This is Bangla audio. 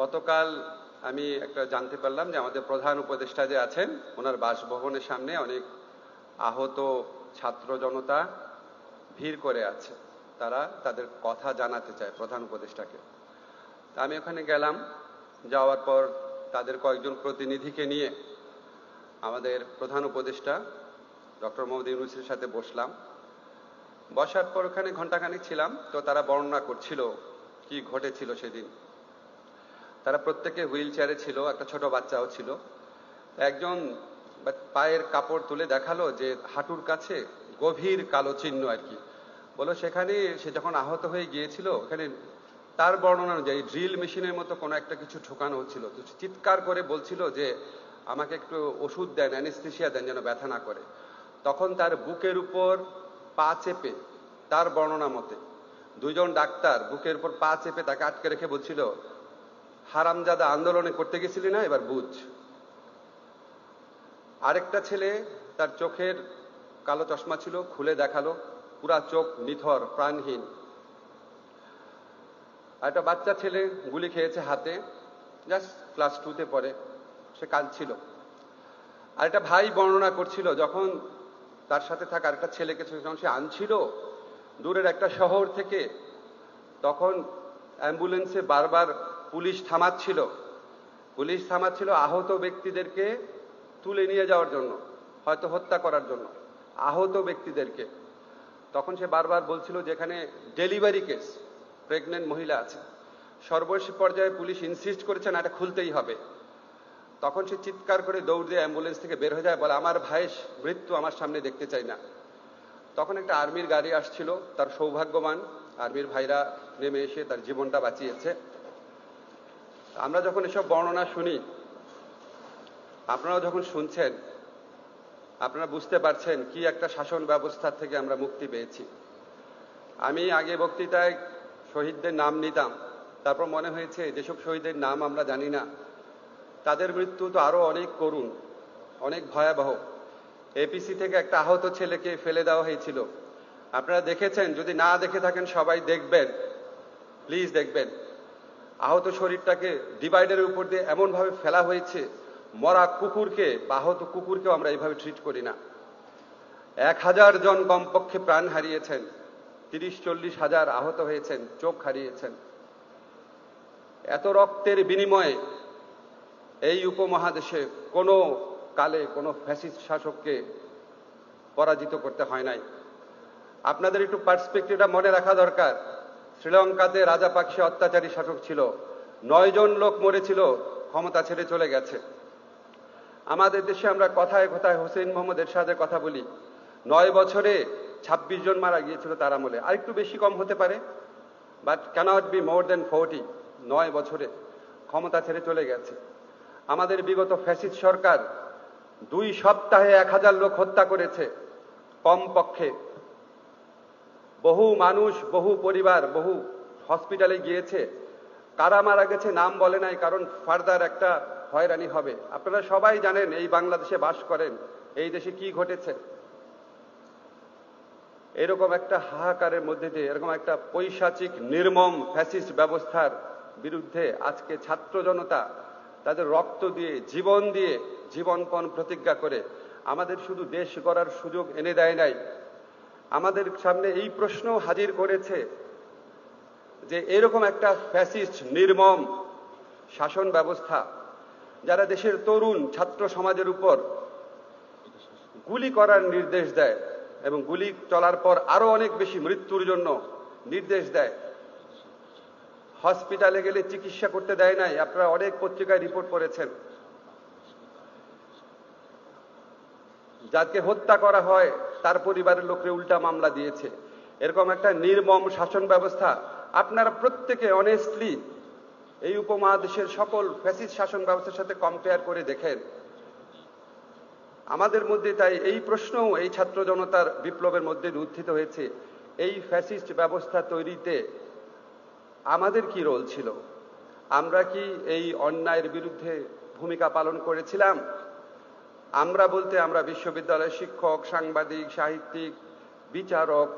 গতকাল আমি একটা জানতে পারলাম যে আমাদের প্রধান উপদেষ্টা যে আছেন, ওনার বাসভবনের সামনে অনেক আহত ছাত্র জনতা ভিড় করে আছে। তারা তাদের কথা জানাতে চায় প্রধান উপদেষ্টাকে। আমি ওখানে গেলাম, যাওয়ার পর তাদের কয়েকজন প্রতিনিধিকে নিয়ে আমাদের প্রধান উপদেষ্টা ডক্টর মোহাম্মদ ইউনুসের সাথে বসলাম। বসার পর ওখানে ঘন্টাখানেক ছিলাম, তো তারা বর্ণনা করছিল কি ঘটেছিল সেদিন। তারা প্রত্যেকে হুইল চেয়ারে ছিল, একটা ছোট বাচ্চাও ছিল। একজন পায়ের কাপড় তুলে দেখাল যে হাঁটুর কাছে গভীর কালো চিহ্ন আর কি। বলো, সেখানে সে যখন আহত হয়ে গিয়েছিল, ওখানে তার বর্ণনা অনুযায়ী ড্রিল মেশিনের মতো কোনো একটা কিছু ঠোকানো হচ্ছিল। তো চিৎকার করে বলছিল যে, আমাকে একটু ওষুধ দেন অ্যানেস্থেশিয়া দেন যেন ব্যথা না করে। তখন তার বুকের উপর পা চেপে, তার বর্ণনা মতে দুজন ডাক্তার বুকের উপর পা চেপে তাকে আটকে রেখে বলছিল হারামজাদা আন্দোলনে করতে গেছিলি না? এবার বুঝ। আরেকটা ছেলে তার চোখের কালো চশমা ছিল, খুলে দেখাল। পুরা চোখ নিথর, প্রাণহীন। একটা বাচ্চা ছেলে গুলি খেয়েছে হাতে। জাস্ট ক্লাস টুতে পড়ে। সে কাঁদছিল। আর একটা ভাই বর্ণনা করছিল, যখন তার সাথে থাকা আরেকটা ছেলেকে যখন সে আনছিল দূরের একটা শহর থেকে, তখন অ্যাম্বুলেন্সে বারবার পুলিশ থামাচ্ছিল। পুলিশ থামাচ্ছিল আহত ব্যক্তিদেরকে তুলে নিয়ে যাওয়ার জন্য, হয়তো হত্যা করার জন্য, আহত ব্যক্তিদেরকে। তখন সে বারবার বলছিল যেখানে ডেলিভারি কেস, প্রেগনেন্ট মহিলা আছে। সর্বশেষ পর্যায়ে পুলিশ ইনসিস্ট করেছে, না, এটা খুলতেই হবে। তখন সে চিৎকার করে দৌড় দিয়ে অ্যাম্বুলেন্স থেকে বের হয়ে যায়, বলে, আমার ভাইয়ের মৃত্যু আমার সামনে দেখতে চাই না। তখন একটা আর্মির গাড়ি আসছিল, তার সৌভাগ্যবান আর্মির ভাইরা নেমে এসে তার জীবনটা বাঁচিয়েছে। আমরা যখন এসব বর্ণনা শুনি, আপনারাও যখন শুনছেন, আপনারা বুঝতে পারছেন কি একটা শাসন ব্যবস্থা থেকে আমরা মুক্তি পেয়েছি। আমি আগে বক্তৃতায় শহীদদের নাম নিতাম, তারপর মনে হয়েছে যেসব শহীদের নাম আমরা জানি না, তাদের মৃত্যু তো আরও অনেক করুণ, অনেক ভয়াবহ। এপিসি থেকে একটা আহত ছেলেকে ফেলে দেওয়া হয়েছিল। আপনারা দেখেছেন, যদি না দেখে থাকেন সবাই দেখবেন প্লিজ দেখবেন। আহত শরীরটাকে ডিভাইডারের উপর দিয়ে এমনভাবে ফেলা হয়েছে, মরা কুকুরকে বা আহত কুকুরকেও আমরা এইভাবে ট্রিট করি না। এক হাজার জন কমপক্ষে প্রাণ হারিয়েছেন, তিরিশ, চল্লিশ হাজার আহত হয়েছেন, চোখ হারিয়েছেন। এত রক্তের বিনিময়ে এই উপমহাদেশে কোনো কালে কোনো ফ্যাসিস্ট শাসককে পরাজিত করতে হয় নাই। আপনাদের একটু পার্সপেক্টিভটা মনে রাখা দরকার। শ্রীলঙ্কাতে রাজাপাকসে অত্যাচারী শাসক ছিল। নয় জন লোক মরেছিল, ক্ষমতা ছেড়ে চলে গেছে। আমাদের দেশে আমরা কথায় কথায় হোসেন মোহাম্মদ এরশাদের কথা বলি। নয় বছরে ২৬ জন মারা গিয়েছিল তার আমলে। আরেকটু বেশি কম হতে পারে but cannot be more than forty নয় বছরে ক্ষমতা ছেড়ে চলে গেছে। আমাদের বিগত ফ্যাসিস্ট সরকার দুই সপ্তাহে এক হাজার লোক হত্যা করেছে, কমপক্ষে বহু মানুষ, বহু পরিবার, বহু হসপিটালে গিয়েছে। কারা মারা গেছে নাম বলে নাই, কারণ ফার্দার একটা হয়রানি হবে। আপনারা সবাই জানেন এই বাংলাদেশে বাস করেন, এই দেশে কি ঘটেছে। এরকম একটা হাহাকারের মধ্যে দিয়ে, এরকম একটা পৈশাচিক, নির্মম ফ্যাসিস্ট ব্যবস্থার বিরুদ্ধে আজকে ছাত্র জনতা তাদের রক্ত দিয়ে, জীবন দিয়ে জীবনপণ প্রতিজ্ঞা করে, আমাদের শুধু দেশ গড়ার সুযোগ এনে দেয় নাই আমাদের সামনে এই প্রশ্ন হাজির করেছে যে এরকম একটা ফ্যাসিস্ট, নির্মম শাসন ব্যবস্থা যারা দেশের তরুণ ছাত্র সমাজের উপর গুলি করার নির্দেশ দেয় এবং গুলি চলার পর আরও অনেক বেশি মৃত্যুর জন্য নির্দেশ দেয়। হসপিটালে গেলে চিকিৎসা করতে দেয় নাই, আপনারা অনেক পত্রিকায় রিপোর্ট করেছেন। যাকে হত্যা করা হয় তার পরিবারের লোকরে উল্টা মামলা দিয়েছে। এরকম একটা নির্মম শাসন ব্যবস্থা। আপনারা প্রত্যেকে অনেস্টলি এই উপমহাদেশের সকল ফ্যাসিস্ট শাসন ব্যবস্থার সাথে কম্পেয়ার করে দেখেন। আমাদের মধ্যে তাই এই প্রশ্নও এই ছাত্র জনতার বিপ্লবের মধ্যে উত্থিত হয়েছে। এই ফ্যাসিস্ট ব্যবস্থা তৈরিতে আমাদের কি রোল ছিল? আমরা কি এই অন্যায়ের বিরুদ্ধে ভূমিকা পালন করেছিলাম? আমরা বলতে আমরা বিশ্ববিদ্যালয়ের শিক্ষক সাংবাদিক সাহিত্যিক বিচারক